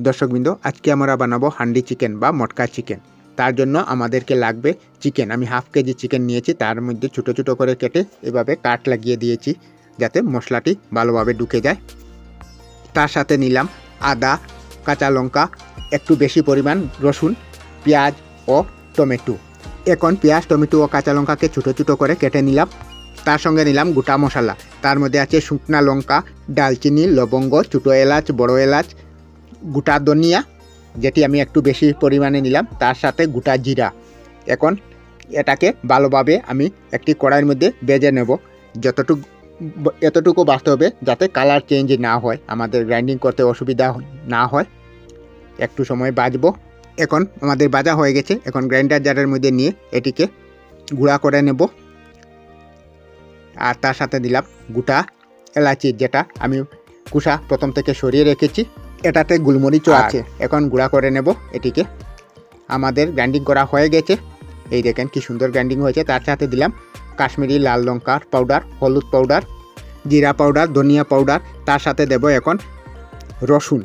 দর্শকবৃন্দ, আজকে আমরা বানাবো হান্ডি চিকেন বা মটকা চিকেন। তার জন্য আমাদেরকে লাগবে চিকেন। আমি হাফ কেজি চিকেন নিয়েছি, তার মধ্যে ছোটো ছোটো করে কেটে এভাবে কাট লাগিয়ে দিয়েছি, যাতে মশলাটি ভালোভাবে ঢুকে যায়। তার সাথে নিলাম আদা, কাঁচা লঙ্কা, একটু বেশি পরিমাণ রসুন, পেঁয়াজ ও টমেটো। এখন পেঁয়াজ, টমেটো ও কাঁচা লঙ্কাকে ছোটো ছোটো করে কেটে নিলাম। তার সঙ্গে নিলাম গোটা মশলা। তার মধ্যে আছে শুকনা লঙ্কা, ডালচিনি, লবঙ্গ, ছোটো এলাচ, বড় এলাচ গোটা ধনিয়া, যেটি আমি একটু বেশি পরিমাণে নিলাম, তার সাথে গোটা জিরা। এখন এটাকে ভালোভাবে আমি একটি কড়াইয়ের মধ্যে বেজে নেব। যতটুকু, এতটুকু বাঁচতে হবে যাতে কালার চেঞ্জ না হয়, আমাদের গ্রাইন্ডিং করতে অসুবিধা না হয়। একটু সময় বাজবো এখন আমাদের বাজা হয়ে গেছে। এখন গ্রাইন্ডার জারের মধ্যে নিয়ে এটিকে গুঁড়া করে নেব। আর তার সাথে দিলাম গোটা এলাচি, যেটা আমি কুসা প্রথম থেকে সরিয়ে রেখেছি। এটাতে গুলমরিচও আছে। এখন গুঁড়া করে নেব এটিকে। আমাদের গ্রাইন্ডিং করা হয়ে গেছে। এই দেখেন কি সুন্দর গ্রাইন্ডিং হয়েছে। তার সাথে দিলাম কাশ্মীরি লাল লঙ্কার পাউডার হলুদ পাউডার জিরা পাউডার ধনিয়া পাউডার তার সাথে দেব এখন রসুন।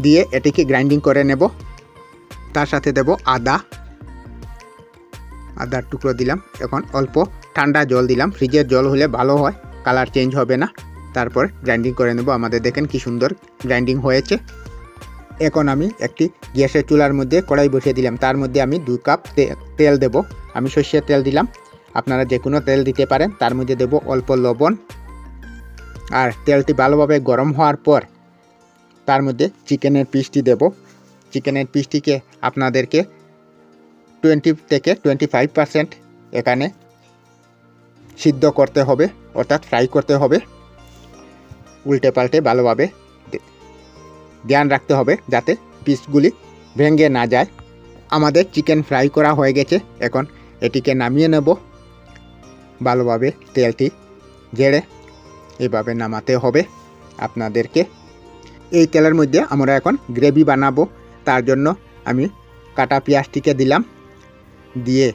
দিয়ে এটিকে গ্রাইন্ডিং করে নেব। তার সাথে দেব আদা। আদার টুকরো দিলাম। এখন অল্প ঠান্ডা জল দিলাম। ফ্রিজের জল হলে ভালো হয়। কালার চেঞ্জ হবে না। তারপর গ্রাইন্ডিং করে নেব। আমাদের দেখেন কি সুন্দর গ্রাইন্ডিং হয়েছে। এখন আমি একটি গ্যাসের চুলার মধ্যে কড়াই বসিয়ে দিলাম। তার মধ্যে আমি দু কাপ তেল দেব। আমি সর্ষের তেল দিলাম। আপনারা যে কোনো তেল দিতে পারেন। তার মধ্যে দেব অল্প লবণ। আর তেলটি ভালোভাবে গরম হওয়ার পর তার মধ্যে চিকেনের পিসটি দেব। চিকেনের পিসটিকে আপনাদেরকে টোয়েন্টি থেকে টোয়েন্টি ফাইভ এখানে সিদ্ধ করতে হবে, অর্থাৎ ফ্রাই করতে হবে। উল্টে পাল্টে ভালোভাবে ধ্যান রাখতে হবে যাতে পিসগুলি ভেঙে না যায়। আমাদের চিকেন ফ্রাই করা হয়ে গেছে, এখন এটিকে নামিয়ে নেব। ভালোভাবে তেলটি জেড়ে এভাবে নামাতে হবে আপনাদেরকে। এই তেলের মধ্যে আমরা এখন গ্রেভি বানাবো, তার জন্য আমি কাটা পেঁয়াজটিকে দিলাম। দিয়ে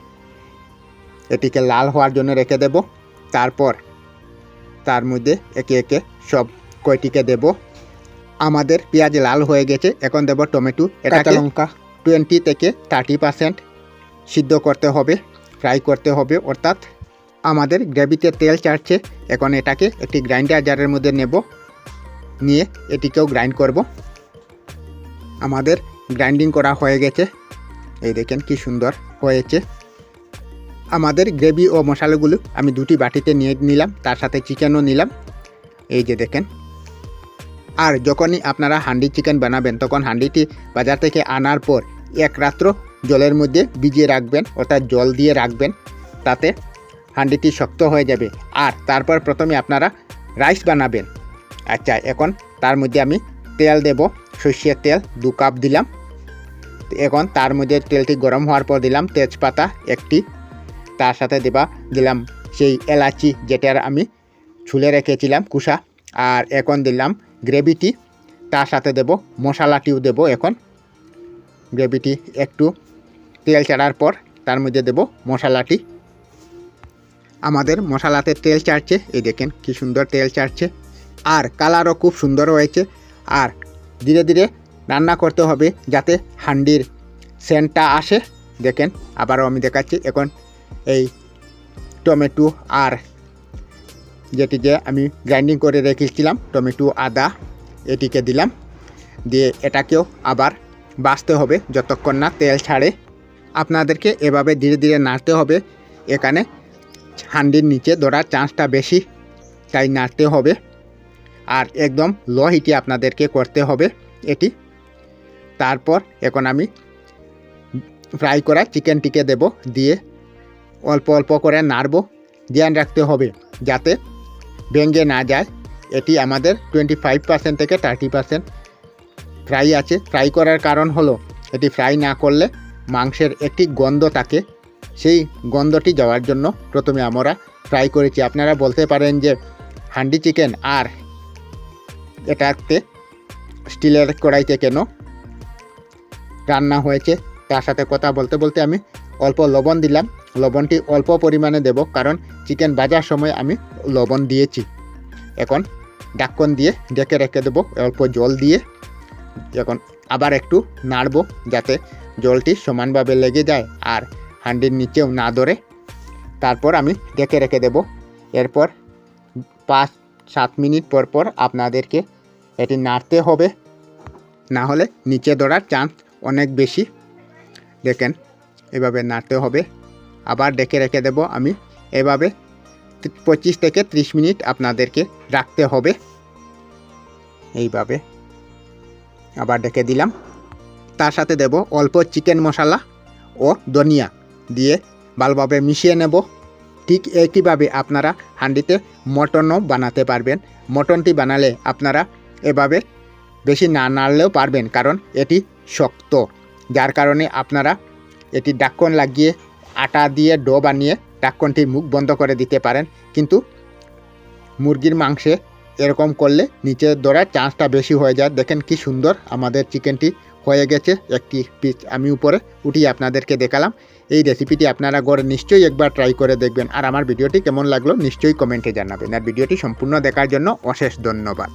এটিকে লাল হওয়ার জন্য রেখে দেব। তারপর তার মধ্যে একে একে সব কয়টিকে দেব। আমাদের পেঁয়াজ লাল হয়ে গেছে এখন দেব টমেটো। এটাকে লঙ্কা। টোয়েন্টি থেকে থার্টি পার্সেন্ট সিদ্ধ করতে হবে ফ্রাই করতে হবে অর্থাৎ আমাদের গ্রেভিতে তেল চাটছে এখন এটাকে একটি গ্রাইন্ডার জারের মধ্যে নেব নিয়ে এটিকেও গ্রাইন্ড করব। আমাদের গ্রাইন্ডিং করা হয়ে গেছে। এই দেখেন কি সুন্দর হয়েছে। আমাদের গ্রেভি ও মশলাগুলো আমি দুটি বাটিতে নিয়ে নিলাম, তার সাথে চিকেনও নিলাম। এই যে দেখেন। আর যখনই আপনারা হান্ডি চিকেন বানাবেন, তখন হান্ডিটি বাজার থেকে আনার পর এক রাত্র জলের মধ্যে ভিজিয়ে রাখবেন, অর্থাৎ জল দিয়ে রাখবেন, তাতে হান্ডিটি শক্ত হয়ে যাবে। আর তারপর প্রথমে আপনারা রাইস বানাবেন। আচ্ছা এখন তার মধ্যে আমি তেল দেব, সর্ষের তেল দু কাপ দিলাম। এখন তার মধ্যে তেলটি গরম হওয়ার পর দিলাম তেজপাতা একটি তার সাথে দেবা, দিলাম সেই এলাচি যেটার আমি ছুলে রেখেছিলাম কুসা, আর এখন দিলাম গ্রেভিটি তার সাথে দেব মশলাটিও দেব এখন। গ্রেভিটি একটু তেল ছাড়ার পর তার মধ্যে দেব মশলাটি আমাদের মশলাতে তেল চাড়ছে, এই দেখেন কি সুন্দর তেল চাড়ছে। আর কালারও খুব সুন্দর হয়েছে, আর ধীরে ধীরে রান্না করতে হবে যাতে হান্ডির সেন্টটা আসে। দেখেন, আবারও আমি দেখাচ্ছি, এখন এই টমেটো আর যেটি যে আমি গ্রাইন্ডিং করে রেখেছিলাম, টমেটো আদা এটিকে দিলাম। দিয়ে এটাকেও আবার বাছতে হবে যতক্ষণ না তেল ছাড়ে। আপনাদেরকে এভাবে ধীরে ধীরে নাড়তে হবে। এখানে হান্ডির নিচে ধরার চান্সটা বেশি, তাই নাড়তে হবে। আর একদম লো হিটে আপনাদেরকে করতে হবে এটি। তারপর এখন আমি ফ্রাই করা চিকেনটিকে দেব। দিয়ে অল্প অল্প করে নাড়ব। ধ্যান রাখতে হবে যাতে ভেঙে না যায়। এটি আমাদের টোয়েন্টি ফাইভ পার্সেন্ট থেকে থার্টি পার্সেন্ট ফ্রাই আছে। ফ্রাই করার কারণ হলো, এটি ফ্রাই না করলে মাংসের একটি গন্ধ থাকে। সেই গন্ধটি যাওয়ার জন্য প্রথমে আমরা ফ্রাই করেছি। আপনারা বলতে পারেন যে হান্ডি চিকেন আর এটাতে স্টিলের কড়াইতে কেন রান্না হয়েছে, তার সাথে কথা বলতে বলতে আমি অল্প লবণ দিলাম। লবণটি অল্প পরিমাণে দেব, কারণ চিকেন ভাজার সময় আমি লবণ দিয়েছি। এখন ঢাক্কন দিয়ে ডেকে রেখে দেবো, অল্প জল দিয়ে। এখন আবার একটু নাড়বো যাতে জলটি সমানভাবে লেগে যায় আর হান্ডির নিচেও না ধরে। তারপর আমি ডেকে রেখে দেব। এরপর পাঁচ সাত মিনিট পর পর আপনাদেরকে এটি নাড়তে হবে। না হলে নিচে ধরার চান্স অনেক বেশি। দেখেন, এভাবে নাড়তে হবে। আবার ডেকে রেখে দেব আমি। এভাবে পঁচিশ থেকে ত্রিশ মিনিট আপনাদেরকে রাখতে হবে। এইভাবে আবার ডেকে দিলাম। তার সাথে দেব অল্প চিকেন মশলা ও ধনিয়া দিয়ে ভালোভাবে মিশিয়ে নেব। ঠিক একইভাবে আপনারা হাঁডিতে মটনও বানাতে পারবেন। মটনটি বানালে আপনারা এভাবে বেশি না নাড়লেও পারবেন, কারণ এটি শক্ত। যার কারণে আপনারা এটি ডাক্কন লাগিয়ে আটা দিয়ে ডো বানিয়ে ডাক্কনটির মুখ বন্ধ করে দিতে পারেন। কিন্তু মুরগির মাংসে এরকম করলে নিচে ধরার চান্সটা বেশি হয়ে যায়। দেখেন কি সুন্দর আমাদের চিকেনটি হয়ে গেছে। একটি পিস আমি উপরে উঠিয়ে আপনাদেরকে দেখালাম। এই রেসিপিটি আপনারা গড়ে নিশ্চয়ই একবার ট্রাই করে দেখবেন। আর আমার ভিডিওটি কেমন লাগল নিশ্চয়ই কমেন্টে জানাবেন। আর ভিডিওটি সম্পূর্ণ দেখার জন্য অশেষ ধন্যবাদ।